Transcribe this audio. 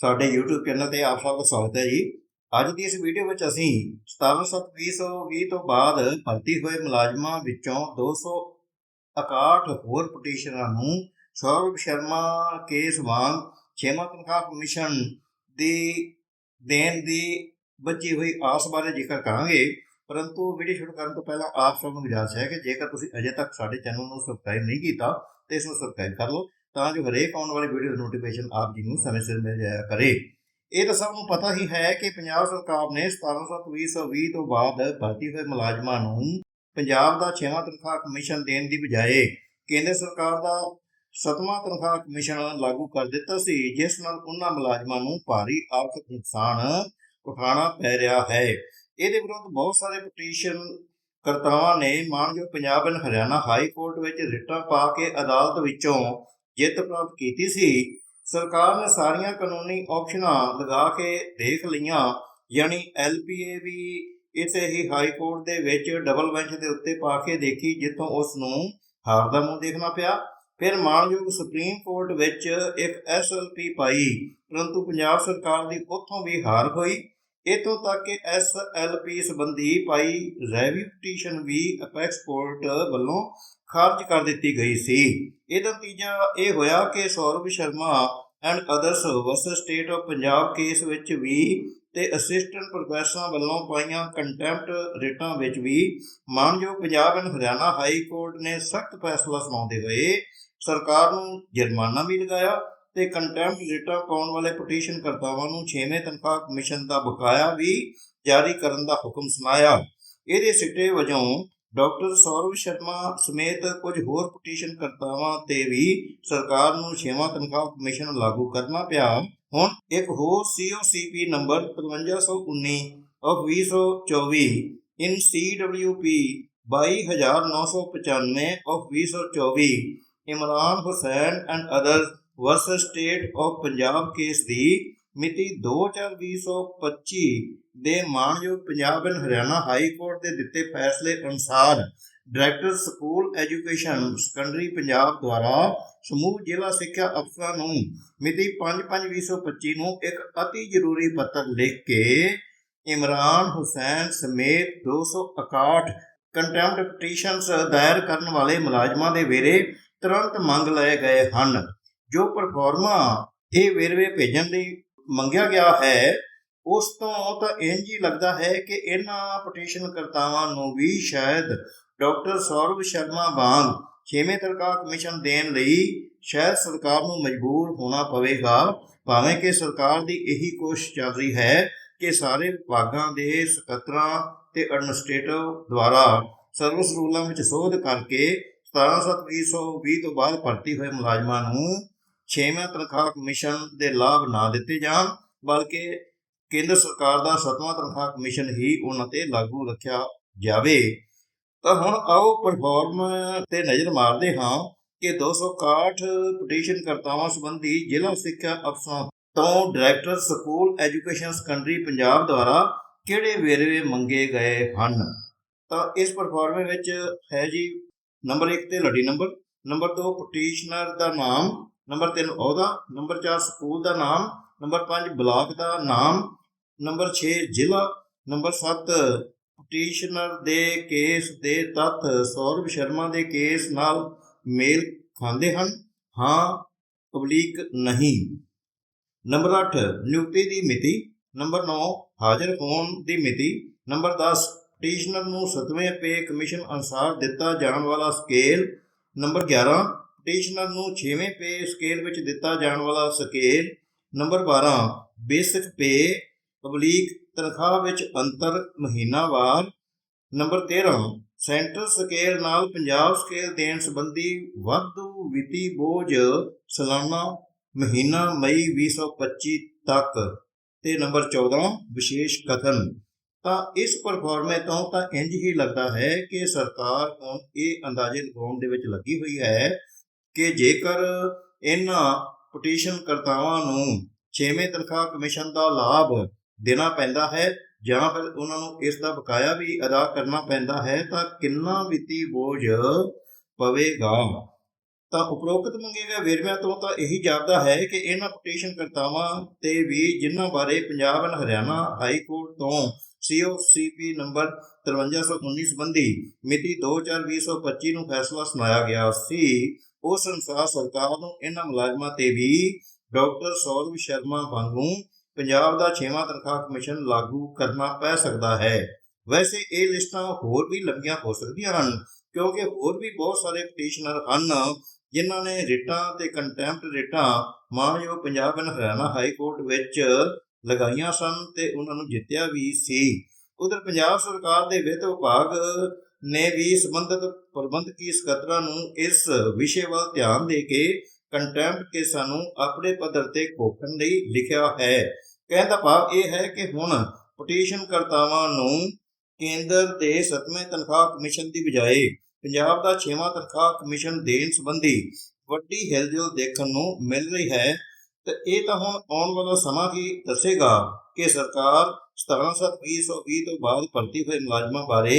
ਸਾਡੇ YouTube channel ਤੇ ਆਪ ਸਭ ਦਾ ਸਵਾਗਤ ਹੈ ਜੀ। ਅੱਜ ਦੀ ਇਸ ਵੀਡੀਓ ਵਿੱਚ ਅਸੀਂ 17/7/2020 ਤੋਂ ਬਾਅਦ ਭਰਤੀ ਹੋਏ ਮੁਲਾਜ਼ਮਾਂ ਵਿੱਚੋਂ 261 ਹੋਰ ਪਟੀਸ਼ਨਰਾਂ ਨੂੰ ਸੌਰਵ ਸ਼ਰਮਾ ਕੇਸ ਵਾਂਗ ਛੇਵਾਂ ਤਨਖਾਹ ਕਮਿਸ਼ਨ ਦੀ ਦੇਣ ਦੀ ਬਚੀ ਹੋਈ ਆਸ ਬਾਰੇ ਜ਼ਿਕਰ ਕਰਾਂਗੇ। ਪਰੰਤੂ ਵੀਡੀਓ ਸ਼ੁਰੂ ਕਰਨ ਤੋਂ ਪਹਿਲਾਂ ਆਪ ਸਭ ਨੂੰ ਗੁਜ਼ਾਰਿਸ਼ ਹੈ ਕਿ ਜੇਕਰ ਤੁਸੀਂ ਅਜੇ ਤੱਕ ਸਾਡੇ ਚੈਨਲ ਨੂੰ ਸਬਸਕ੍ਰਾਈਬ ਨਹੀਂ ਕੀਤਾ, ਤੇ ਇਸ ਨੂੰ ਸਬਸਕ੍ਰਾਈਬ ਕਰ ਲਓ। ਤਾਂ ਜੋ ਹਰੇਕ ਆਉਣ ਵਾਲੀ ਵੀਡੀਓ ਦੀ ਨੋਟੀਫਿਕੇਸ਼ਨ ਆਪ ਜੀ ਨੂੰ ਸਮੇਂ ਸਿਰ ਮਿਲ ਜਾਇਆ ਕਰੇ। ਇਹ ਤਾਂ ਸਭ ਨੂੰ ਪਤਾ ਹੀ ਹੈ ਕਿ ਪੰਜਾਬ ਸਰਕਾਰ ਨੇ 17/7/2020 ਤੋਂ ਬਾਅਦ ਭਰਤੀ ਹੋਏ ਮੁਲਾਜ਼ਮਾਂ ਨੂੰ ਪੰਜਾਬ ਦਾ 6ਵਾਂ ਤਨਖਾਹ ਕਮਿਸ਼ਨ ਦੇਣ ਦੀ ਬਜਾਏ ਕੇਂਦਰ ਸਰਕਾਰ ਦਾ 7ਵਾਂ ਤਨਖਾਹ ਕਮਿਸ਼ਨ ਲਾਗੂ ਕਰ ਦਿੱਤਾ ਸੀ, ਜਿਸ ਨਾਲ ਉਹਨਾਂ ਮੁਲਾਜ਼ਮਾਂ ਨੂੰ ਭਾਰੀ ਆਰਥਿਕ ਨੁਕਸਾਨ ਉਠਾਉਣਾ ਪੈ ਰਿਹਾ ਹੈ। ਇਹਦੇ ਵਿਰੁੱਧ ਬਹੁਤ ਸਾਰੇ ਪਟੀਸ਼ਨ ਕਰਤਾਵਾਂ ਨੇ ਮਾਨਯੋਗ Punjab and Haryana high court ਵਿੱਚ ਰਿਟਾਂ ਪਾ ਕੇ ਅਦਾਲਤ ਵਿੱਚੋਂ ਜਿੱਤ ਪ੍ਰਾਪਤ ਕੀਤੀ ਸੀ। ਸਰਕਾਰ ਨੇ ਸਾਰੀਆਂ ਕਾਨੂੰਨੀ ਆਪਸ਼ਨਾਂ ਲਗਾ ਕੇ ਦੇਖ ਲਈਆਂ। ਯਾਨੀ ਐਲਪੀਏ ਵੀ ਇਸੇ ਹੀ ਹਾਈ ਕੋਰਟ ਦੇ ਵਿੱਚ ਡਬਲ ਬੈਂਚ ਦੇ ਉੱਤੇ ਪਾ ਕੇ ਦੇਖੀ, ਜਿੱਥੋਂ ਉਸ ਨੂੰ ਹਾਰ ਦਾ ਮੂੰਹ ਦੇਖਣਾ ਪਿਆ। ਫਿਰ ਮਾਨਯੋਗ ਸੁਪਰੀਮ ਕੋਰਟ ਵਿੱਚ ਇੱਕ ਐਸਐਲਪੀ ਪਾਈ, ਪਰੰਤੂ ਪੰਜਾਬ ਸਰਕਾਰ ਦੀ ਉੱਥੋਂ ਵੀ ਹਾਰ ਹੋਈ। ਇਤੋਂ ਤੱਕ ਕਿ ਐਸਐਲਪੀ ਸੰਬੰਧੀ ਪਾਈ ਰੈਵਿਊ ਪਟੀਸ਼ਨ ਵੀ ਅਪੈਕਸ ਕੋਰਟ ਵੱਲੋਂ ਖਾਰਜ ਕਰ ਦਿੱਤੀ ਗਈ ਸੀ। ਇਹਦਾ ਨਤੀਜਾ ਇਹ ਹੋਇਆ ਕਿ Saurav Sharma and others versus state of Punjab case ਵਿੱਚ ਵੀ ਤੇ ਅਸਿਸਟੈਂਟ ਪ੍ਰੋਫੈਸਰਾਂ ਵੱਲੋਂ ਪਾਈਆਂ ਕੰਟੈਂਪਟ ਰੇਟਾਂ ਵਿੱਚ ਵੀ ਮਾਨਯੋਗ Punjab and Haryana high court ਨੇ ਸਖਤ ਫੈਸਲਾ ਸੁਣਾਉਂਦੇ ਹੋਏ ਸਰਕਾਰ ਨੂੰ ਜੁਰਮਾਨਾ ਵੀ ਲਗਾਇਆ ਤੇ ਕੰਟੈਂਪਟ ਰੇਟਾਂ ਪਾਉਣ ਵਾਲੇ ਪਟੀਸ਼ਨ ਕਰਤਾਵਾਂ ਨੂੰ 6ਵੇਂ ਤਨਖਾਹ ਕਮਿਸ਼ਨ ਦਾ ਬਕਾਇਆ ਵੀ ਜਾਰੀ ਕਰਨ ਦਾ ਹੁਕਮ ਸੁਣਾਇਆ। ਇਹਦੇ ਸਿੱਟੇ ਵਜੋਂ ਡਾਕਟਰ ਸੌਰਵ ਸ਼ਰਮਾ ਸਮੇਤ ਕੁਝ ਹੋਰ ਪਟੀਸ਼ਨ ਕਰਤਾਵਾਂ ਤੇ ਵੀ ਸਰਕਾਰ ਨੂੰ ਛੇਵਾਂ ਤਨਖਾਹ ਕਮਿਸ਼ਨ ਲਾਗੂ ਕਰਨਾ ਪਿਆ। ਹੁਣ ਇੱਕ ਹੋਰ COCP number 5519 of 2024 in CWP 22995 of 2024 Imran Hussain and other versus state of Punjab case ਦੀ ਮਿਤੀ 2/4/2025 ਦੇ ਮਾਨਯੋਗ Punjab and Haryana high court ਦੇ ਦਿੱਤੇ ਫੈਸਲੇ ਅਨੁਸਾਰ director school education secondary Punjab ਦੁਆਰਾ ਸਮੂਹ ਜ਼ਿਲ੍ਹਾ ਸਿੱਖਿਆ ਅਫਸਰਾਂ ਨੂੰ ਮਿਤੀ 5/5/2025 ਨੂੰ ਇੱਕ ਅਤੀ ਜ਼ਰੂਰੀ ਪੱਤਰ ਲਿਖ ਕੇ ਇਮਰਾਨ ਹੁਸੈਨ ਸਮੇਤ 261 ਕੰਟੈਂਪਟ ਪਟੀਸ਼ਨਸ ਦਾਇਰ ਕਰਨ ਵਾਲੇ ਮੁਲਾਜ਼ਮਾਂ ਦੇ ਵੇਰੇ ਤੁਰੰਤ ਮੰਗ ਲਏ ਗਏ ਹਨ। ਜੋ ਪਰਫਾਰਮਾ ਇਹ ਵੇਰਵੇ ਭੇਜਣ ਦੀ ਮੰਗਿਆ ਗਿਆ ਹੈ, ਉਸ ਤੋਂ ਤਾਂ ਇੰਜ ਹੀ ਲੱਗਦਾ ਹੈ ਕਿ ਇਹਨਾਂ ਪਟੀਸ਼ਨ ਕਰਤਾਵਾਂ ਨੂੰ ਵੀ ਸ਼ਾਇਦ ਡਾਕਟਰ ਸੌਰਵ ਸ਼ਰਮਾ ਵਾਂਗ ਛੇਵੇਂ ਤਰਕਾ ਕਮਿਸ਼ਨ ਦੇਣ ਲਈ ਸ਼ਾਇਦ ਸਰਕਾਰ ਨੂੰ ਮਜਬੂਰ ਹੋਣਾ ਪਵੇਗਾ। ਭਾਵੇਂ ਕਿ ਸਰਕਾਰ ਦੀ ਇਹੀ ਕੋਸ਼ਿਸ਼ ਚੱਲ ਰਹੀ ਹੈ ਕਿ ਸਾਰੇ ਵਿਭਾਗਾਂ ਦੇ ਸਕੱਤਰਾਂ ਤੇ ਐਡਮਿਨਿਸਟ੍ਰੇਟਿਵ ਦੁਆਰਾ ਸਰਵਿਸ ਰੂਲਾਂ ਵਿੱਚ ਸੋਧ ਕਰਕੇ 17/7/2020 ਤੋਂ ਬਾਅਦ ਭਰਤੀ ਹੋਏ ਮੁਲਾਜ਼ਮਾਂ ਨੂੰ ਛੇਵਾਂ ਤਨਖਾਹ ਕਮਿਸ਼ਨ ਦੇ ਲਾਭ ਨਾ ਦਿੱਤੇ ਜਾਣ, ਬਲਕਿ ਕੇਂਦਰ ਸਰਕਾਰ ਦਾ ਸੱਤਵਾਂ ਤਨਖਾਹ ਕਮਿਸ਼ਨ ਹੀ ਉਹਨਾਂ ਤੇ ਲਾਗੂ ਰੱਖਿਆ ਜਾਵੇ। ਤਾਂ ਹੁਣ ਆਓ ਪਰਫਾਰਮ ਤੇ ਨਜ਼ਰ ਮਾਰਦੇ ਹਾਂ ਕਿ 261 ਪਟੀਸ਼ਨ ਕਰਤਾਵਾਂ ਸੰਬੰਧੀ ਜ਼ਿਲ੍ਹਾ ਸਿੱਖਿਆ ਅਫਸਰਾਂ ਤੋਂ director school education secondary Punjab ਦੁਆਰਾ ਕਿਹੜੇ ਵੇਰਵੇ ਮੰਗੇ ਗਏ ਹਨ? ਤਾਂ ਇਸ ਪਰਫਾਰਮੇ ਵਿੱਚ ਹੈ ਜੀ ਨੰਬਰ 1 ਤੇ ਲੜੀ ਨੰਬਰ ਨੰਬਰ 2 ਪਟੀਸ਼ਨਰ ਦਾ ਨਾਮ ਨੰਬਰ 3 ਅਹੁਦਾ, ਨੰਬਰ 4 ਸਕੂਲ ਦਾ ਨਾਮ, ਨੰਬਰ 5 ਬਲਾਕ ਦਾ ਨਾਮ, ਨੰਬਰ 6 ਜ਼ਿਲ੍ਹਾ, ਨੰਬਰ 7 ਪਟੀਸ਼ਨਰ ਦੇ ਕੇਸ ਦੇ ਤੱਥ ਸੌਰਵ ਸ਼ਰਮਾ ਦੇ ਕੇਸ ਨਾਲ ਮੇਲ ਖਾਂਦੇ ਹਨ। ਹਾਂ, ਪਬਲਿਕ ਨਹੀਂ। ਨੰਬਰ 8 ਨਿਯੁਕਤੀ ਦੀ ਮਿਤੀ। ਨੰਬਰ 9 ਹਾਜ਼ਰ ਹੋਣ ਦੀ ਮਿਤੀ। ਨੰਬਰ 10 ਪਟੀਸ਼ਨਰ ਨੂੰ 7ਵੇਂ ਪੇ ਕਮਿਸ਼ਨ ਅਨੁਸਾਰ ਦਿੱਤਾ ਜਾਣ ਵਾਲਾ ਸਕੇਲ ਨੰਬਰ 11 ਪਟੀਸ਼ਨਰ ਨੂੰ 6ਵੇਂ ਪੇ ਸਕੇਲ ਵਿੱਚ ਦਿੱਤਾ ਜਾਣ ਵਾਲਾ scale number 12 basic pay public ਤਨਖਾਹ ਵਿੱਚ ਅੰਤਰ ਮਹੀਨਾਵਾਰ। ਨੰਬਰ 13 ਸੈਂਟਰ ਸਕੇਲ ਨਾਲ ਪੰਜਾਬ ਸਕੇਲ ਦੇਣ ਸੰਬੰਧੀ ਵਾਧੂ ਵਿੱਤੀ ਬੋਝ ਸਾਲਾਨਾ ਮਹੀਨਾ ਮਈ 2025 ਤੱਕ। ਤੇ ਨੰਬਰ 14 ਵਿਸ਼ੇਸ਼ ਕਥਨ। ਤਾਂ ਇਸ ਪਰਫਾਰਮੇ ਤੋਂ ਤਾਂ ਇੰਜ ਹੀ ਲੱਗਦਾ ਹੈ ਕਿ ਸਰਕਾਰ ਹੁਣ ਇਹ ਅੰਦਾਜ਼ੇ ਲਗਾਉਣ ਦੇ ਵਿੱਚ ਲੱਗੀ ਹੋਈ ਹੈ ਕਿ ਜੇਕਰ ਇਹਨਾਂ ਪਟੀਸ਼ਨ ਕਰਤਾਵਾਂ ਨੂੰ 6ਵੇਂ ਤਨਖਾਹ ਕਮਿਸ਼ਨ ਦਾ ਲਾਭ ਦੇਣਾ ਪੈਂਦਾ ਹੈ ਜਾਂ ਫਿਰ ਉਹਨਾਂ ਨੂੰ ਇਸ ਦਾ ਬਕਾਇਆ ਵੀ ਅਦਾ ਕਰਨਾ ਪੈਂਦਾ ਹੈ, ਤਾਂ ਕਿੰਨਾ ਵਿੱਤੀ ਬੋਝ ਪਵੇਗਾ? ਤਾਂ ਉਪਰੋਕਤ ਮੰਗੇ ਗਏ ਵੇਰਵਿਆਂ ਤੋਂ ਤਾਂ ਇਹੀ ਜਾਪਦਾ ਹੈ ਕਿ ਇਹਨਾਂ ਪਟੀਸ਼ਨ ਕਰਤਾਵਾਂ ਤੇ ਵੀ ਜਿਨ੍ਹਾਂ ਬਾਰੇ Punjab and Haryana high court ਤੋਂ ਸੀਓਸੀਪੀ ਨੰਬਰ 5319 ਸੰਬੰਧੀ ਮਿਤੀ 2/4/2025 ਨੂੰ ਫੈਸਲਾ ਸੁਣਾਇਆ ਗਿਆ ਸੀ। ਉਸ ਅਨੁਸਾਰ ਸਰਕਾਰ ਨੂੰ ਇਹਨਾਂ ਮੁਲਾਜ਼ਮਾਂ ਤੇ ਵੀ ਡਾਕਟਰ ਸੌਰਵ ਸ਼ਰਮਾ ਵਾਂਗੂ ਪੰਜਾਬ ਦਾ 6ਵਾਂ ਤਨਖਾਹ ਕਮਿਸ਼ਨ ਲਾਗੂ ਕਰਨਾ ਪੈ ਸਕਦਾ ਹੈ। ਵੈਸੇ ਇਹ ਲਿਸਟਾਂ ਹੋਰ ਵੀ ਲੰਬੀਆਂ ਹੋ ਸਕਦੀਆਂ ਹਨ, ਕਿਉਂਕਿ ਹੋਰ ਵੀ ਬਹੁਤ ਸਾਰੇ ਪਟੀਸ਼ਨਰ ਹਨ, ਜਿਨ੍ਹਾਂ ਨੇ ਰਿਟਾਂ ਤੇ ਕੰਟੈਂਪਟ ਰਿਟਾਂ ਮਾਨਯੋਗ Punjab and Haryana high court ਵਿੱਚ ਲਗਾਈਆਂ ਸਨ ਤੇ ਉਹਨਾਂ ਨੂੰ ਜਿੱਤਿਆ ਵੀ ਸੀ। ਉਧਰ ਪੰਜਾਬ ਸਰਕਾਰ ਦੇ ਵਿੱਤ ਵਿਭਾਗ ਨੇ ਵੀ ਸੰਬੰਧਿਤ ਪ੍ਰਬੰਧਕੀ ਸਕੱਤਰਾਂ ਨੂੰ ਇਸ ਵਿਸ਼ੇ ਵੱਲ ਧਿਆਨ ਦੇ ਕੇ ਕੰਟੈਂਪਟ ਕੇਸਾਂ ਨੂੰ ਆਪਣੇ ਪੱਧਰ ਤੇ ਖੋਖਣ ਲਈ ਲਿਖਿਆ ਹੈ। ਕਹਿਣ ਦਾ ਭਾਵ ਇਹ ਹੈ ਕਿ ਹੁਣ ਪਟੀਸ਼ਨ ਕਰਤਾਵਾਂ ਨੂੰ ਕੇਂਦਰ ਦੇ 7ਵੇਂ ਤਨਖਾਹ ਕਮਿਸ਼ਨ ਦੀ ਬਜਾਏ ਪੰਜਾਬ ਦਾ 6ਵਾਂ ਤਨਖਾਹ ਕਮਿਸ਼ਨ ਦੇਣ ਸੰਬੰਧੀ ਵੱਡੀ ਹਿਲਜੁਲ ਦੇਖਣ ਨੂੰ ਮਿਲ ਰਹੀ ਹੈ ਤੇ ਇਹ ਤਾਂ ਹੁਣ ਆਉਣ ਵਾਲਾ ਸਮਾਂ ਹੀ ਦੱਸੇਗਾ ਕਿ ਸਰਕਾਰ 17/7/2020 ਤੋਂ ਬਾਅਦ ਭਰਤੀ ਹੋਏ ਮੁਲਾਜ਼ਮਾਂ ਬਾਰੇ